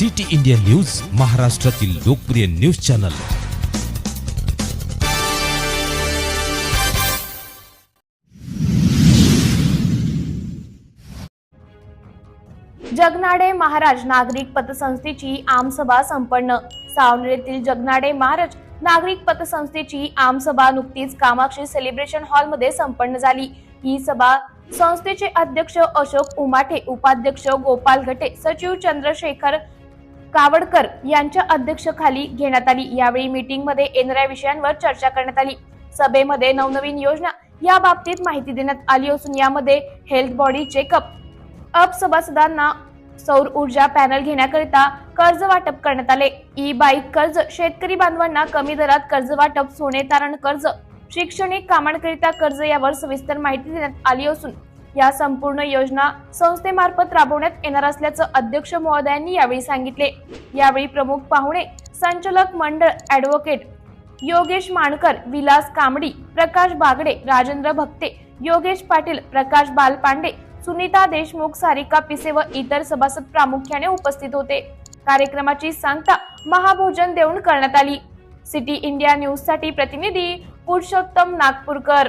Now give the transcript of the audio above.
City India news महाराष्ट्रातील लोकप्रिय news channel. Jagnade Maharaj नागरिक पतसंस्थेची आमसभा संपन्न. सावनेर जगनाडे महाराज नागरिक पतसंस्थेची आमसभा नुकतीच कामाक्षी सेलिब्रेशन हॉलमध्ये संपन्न झाली. ही सभा संस्थेचे अध्यक्ष अशोक उमाठे उपाध्यक्ष गोपाल घटे सचिव चंद्रशेखर कावडकर यांच्या अध्यक्षखाली घेण्यात आली. यावेळी मीटिंगमध्ये येणाऱ्या विषयांवर चर्चा करण्यात आली. सभेमध्ये नवनवीन योजना या बाबतीत माहिती देण्यात आली असून यामध्ये हेल्थ बॉडी चेकअप अप सभासदांना सौर ऊर्जा पॅनल घेण्याकरिता कर्ज वाटप करण्यात आले. ई बाईक कर्ज शेतकरी बांधवांना कमी दरात कर्ज वाटप सोने तारण कर्ज शैक्षणिक कामांकरिता कर्ज यावर सविस्तर माहिती देण्यात आली असून या संपूर्ण योजना संस्थेमार्फत राबवण्यात येणार असल्याचं अध्यक्ष महोदयांनी यावेळी सांगितले. यावेळी प्रमुख पाहुणे संचालक मंडळ ऍडव्होकेट योगेश माणकर विलास कांबडी प्रकाश बागडे राजेंद्र भक्ते योगेश पाटील प्रकाश बालपांडे सुनीता देशमुख सारिका पिसे व इतर सभासद प्रामुख्याने उपस्थित होते. कार्यक्रमाची सांगता महाभोजन देऊन करण्यात आली. सिटी इंडिया न्यूजसाठी प्रतिनिधी पुरुषोत्तम नागपूरकर.